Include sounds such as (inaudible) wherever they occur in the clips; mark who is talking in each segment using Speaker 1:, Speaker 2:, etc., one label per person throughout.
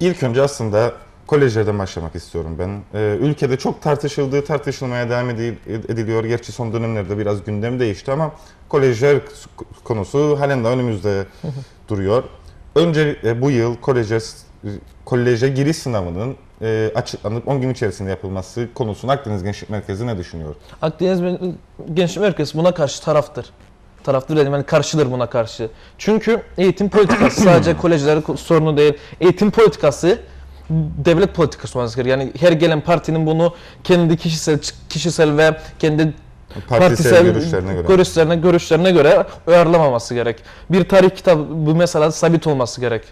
Speaker 1: İlk önce aslında kolejlerden başlamak istiyorum ben. Ee, ülkede çok tartışıldığı, tartışılmaya devam edil- ediliyor. Gerçi son dönemlerde biraz gündem değişti ama kolejler konusu halen de önümüzde (laughs) duruyor. Önce e, bu yıl koleje, koleje giriş sınavının e, açıklanıp 10 gün içerisinde yapılması konusunda Akdeniz Gençlik Merkezi ne düşünüyor?
Speaker 2: Akdeniz Gençlik Merkezi buna karşı taraftır. Taraftır dedim yani karşıdır buna karşı. Çünkü eğitim politikası (clears throat) sadece kolejlerin sorunu değil. Eğitim politikası devlet politikası olması gerekiyor. Yani her gelen partinin bunu kendi kişisel kişisel ve kendi
Speaker 1: Partisel, görüşlerine göre.
Speaker 2: görüşlerine, görüşlerine göre uyarlamaması gerek. Bir tarih kitabı mesela sabit olması gerek.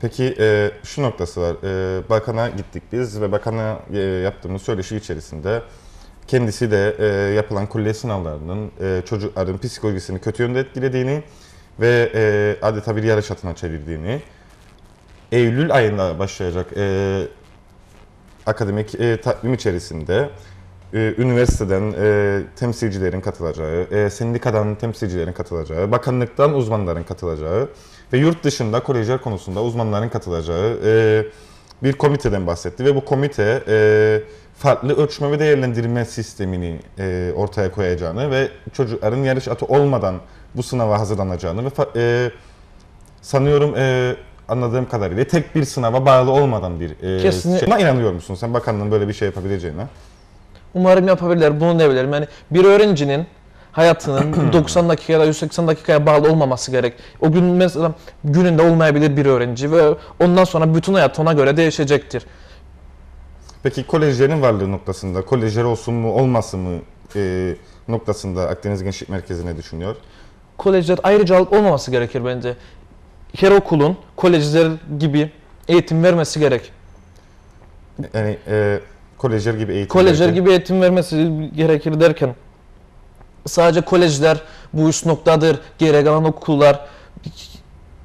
Speaker 1: Peki e, şu noktası var. E, bakana gittik biz ve bakana e, yaptığımız söyleşi içerisinde kendisi de e, yapılan kulle sınavlarının e, çocukların psikolojisini kötü yönde etkilediğini ve e, adeta bir yarış atına çevirdiğini, Eylül ayında başlayacak e, akademik e, takvim içerisinde e, üniversiteden e, temsilcilerin katılacağı, e, sendikadan temsilcilerin katılacağı, bakanlıktan uzmanların katılacağı ve yurt dışında kolejler konusunda uzmanların katılacağı e, bir komiteden bahsetti ve bu komite e, farklı ölçme ve değerlendirme sistemini e, ortaya koyacağını ve çocukların yarış atı olmadan bu sınava hazırlanacağını ve e, sanıyorum e, anladığım kadarıyla tek bir sınava bağlı olmadan bir e,
Speaker 2: Kesinlikle.
Speaker 1: şey. Buna inanıyor musun sen bakanlığın böyle bir şey yapabileceğine?
Speaker 2: Umarım yapabilirler. Bunu ne bilirim? Yani bir öğrencinin hayatının 90 dakika ya da 180 dakikaya bağlı olmaması gerek. O gün mesela gününde olmayabilir bir öğrenci ve ondan sonra bütün hayat ona göre değişecektir.
Speaker 1: Peki kolejlerin varlığı noktasında, kolejler olsun mu olmasın mı e, noktasında Akdeniz Gençlik Merkezi ne düşünüyor?
Speaker 2: Kolejler ayrıcalık olmaması gerekir bence. Her okulun kolejler gibi eğitim vermesi gerek.
Speaker 1: Yani e, kolejler gibi eğitim
Speaker 2: Kolejler
Speaker 1: derken-
Speaker 2: gibi eğitim vermesi gerekir derken sadece kolejler bu üst noktadır, geri kalan okullar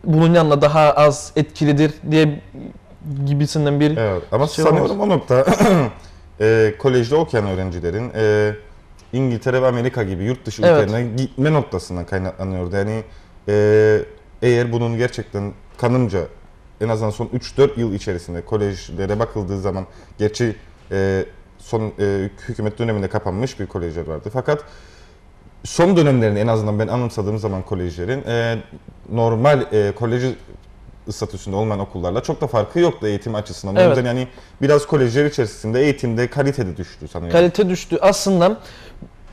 Speaker 2: bunun yanında daha az etkilidir diye gibisinden bir
Speaker 1: Evet ama
Speaker 2: şey
Speaker 1: sanıyorum o nokta (clears throat) e, kolejde okuyan öğrencilerin e, İngiltere ve Amerika gibi yurt dışı
Speaker 2: Evet.
Speaker 1: ülkelerine gitme noktasından kaynaklanıyordu. Yani e, eğer bunun gerçekten kanımca en azından son 3-4 yıl içerisinde kolejlere bakıldığı zaman gerçi e, son e, hükümet döneminde kapanmış bir kolejler vardı. Fakat son dönemlerini en azından ben anımsadığım zaman kolejlerin e, normal e, kolej statüsünde olmayan okullarla çok da farkı yoktu eğitim açısından. O
Speaker 2: Evet.
Speaker 1: yüzden yani biraz kolejler içerisinde eğitimde kalitede düştü sanıyorum.
Speaker 2: kalite düştü. Aslında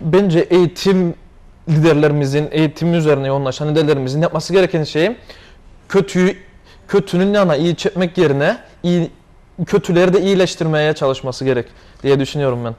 Speaker 2: bence eğitim liderlerimizin, eğitim üzerine yoğunlaşan liderlerimizin yapması gereken şey kötüyü kötünün yanına iyi çekmek yerine iyi kötüleri de iyileştirmeye çalışması gerek diye düşünüyorum ben.